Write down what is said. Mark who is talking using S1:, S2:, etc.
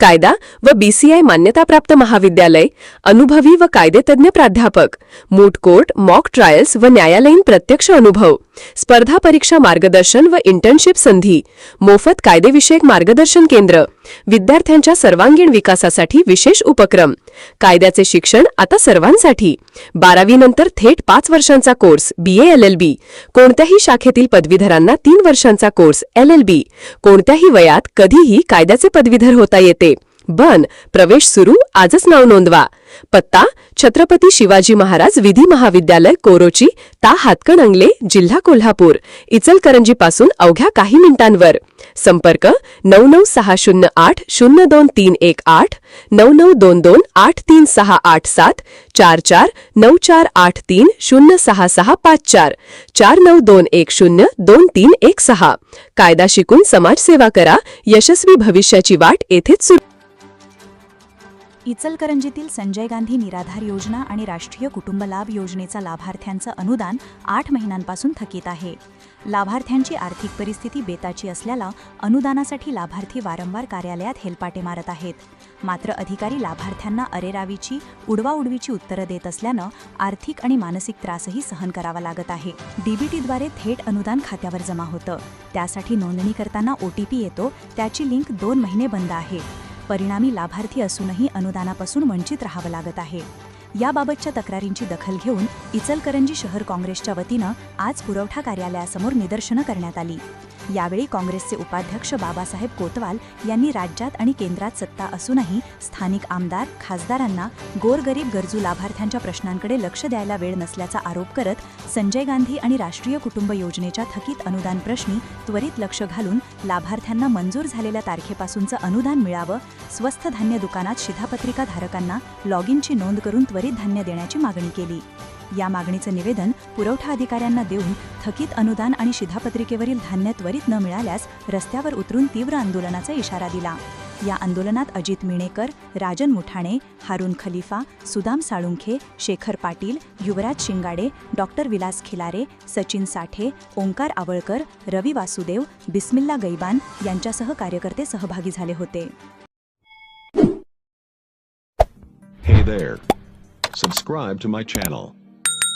S1: कायदा व बीसीआय मान्यताप्राप्त महाविद्यालय अनुभवी व कायदेतज्ञ प्राध्यापक मूट कोर्ट मॉक ट्रायल्स व न्यायालयीन प्रत्यक्ष अनुभव. स्पर्धा परीक्षा मार्गदर्शन व इंटर्नशिप संधी मोफत कायदेविषयक मार्गदर्शन केंद्र विद्यार्थ्यांच्या सर्वांगीण विकासासाठी विशेष उपक्रम कायद्याचे शिक्षण आता सर्वांसाठी. बारावीनंतर थेट पाच वर्षांचा course B L L B कोणत्याही शाखेतील पदवीधरांना तीन वर्षांचा कोर्स एल एल बी कोणत्याही वयात कधीही कायद्याचे पदवीधर होता येते. बन प्रवेश सुरू आजच नाव नोंदवा. पत्ता छत्रपती शिवाजी महाराज विधी महाविद्यालय कोरोची ता हातकणंगले जिल्हा कोल्हापूर इचलकरंजीपासून अवघ्या काही मिनिटांवर. संपर्क नऊ नऊ सहा शून्य आठ शून्य दोन तीन एक आठ नऊ नऊ दोन दोन आठ तीन सहा आठ सात चार चार नऊ चार आठ तीन शून्य सहा सहा पाच चार चार नऊ दोन एक शून्य दोन तीन एक सहा. कायदा शिकून समाजसेवा करा यशस्वी भविष्याची वाट येथेच सुरू.
S2: इचलकरंजीतील संजय गांधी निराधार योजना आणि राष्ट्रीय कुटुंब लाभ योजनेचा लाभार्थ्यांचं अनुदान आठ महिन्यांपासून थकीत आहे. लाभार्थ्यांची आर्थिक परिस्थिती बेताची असल्याला अनुदानासाठी लाभार्थी वारंवार कार्यालयात हेलपाटे मारत आहेत. मात्र अधिकारी लाभार्थ्यांना अरेरावीची उडवाउडवीची उत्तरं देत असल्यानं आर्थिक आणि मानसिक त्रासही सहन करावा लागत आहे. डीबीटीद्वारे थेट अनुदान खात्यावर जमा होतं. त्यासाठी नोंदणी करताना ओटीपी येतो. त्याची लिंक दोन महिने बंद आहे. परिणामी लाभार्थी असूनही अनुदानापासून वंचित राहावं लागत आहे. याबाबतच्या तक्रारींची दखल घेऊन इचलकरंजी शहर काँग्रेसच्या वतीनं आज पुरवठा कार्यालयासमोर निदर्शनं करण्यात आली. यावेळी काँग्रेसचे उपाध्यक्ष बाबासाहेब कोतवाल यांनी राज्यात आणि केंद्रात सत्ता असूनही स्थानिक आमदार खासदारांना गोरगरीब गरजू लाभार्थ्यांच्या प्रश्नांकडे लक्ष द्यायला वेळ नसल्याचा आरोप करत संजय गांधी आणि राष्ट्रीय कुटुंब योजनेच्या थकीत अनुदान प्रश्नी त्वरित लक्ष घालून लाभार्थ्यांना मंजूर झालेल्या तारखेपासूनचं अनुदान मिळावं स्वस्त धान्य दुकानात शिधापत्रिका धारकांना लॉग इनची नोंद करून त्वरित धान्य देण्याची मागणी केली. या मागणीचं निवेदन पुरवठा अधिकाऱ्यांना देऊन थकीत अनुदान आणि शिधापत्रिकेवरील धान्य त्वरित न मिळाल्यास रस्त्यावर उतरून तीव्र आंदोलनाचा इशारा दिला या आंदोलनात अजित मिणेकर राजन मुठाणे हारून खलिफा सुदाम साळुंखे शेखर पाटील युवराज शिंगाडे डॉक्टर विलास खिलारे सचिन साठे ओंकार आवळकर रवी वासुदेव बिस्मिल्ला गैबान यांच्यासह कार्यकर्ते सहभागी झाले होते
S3: Hey there. Subscribe to my channel.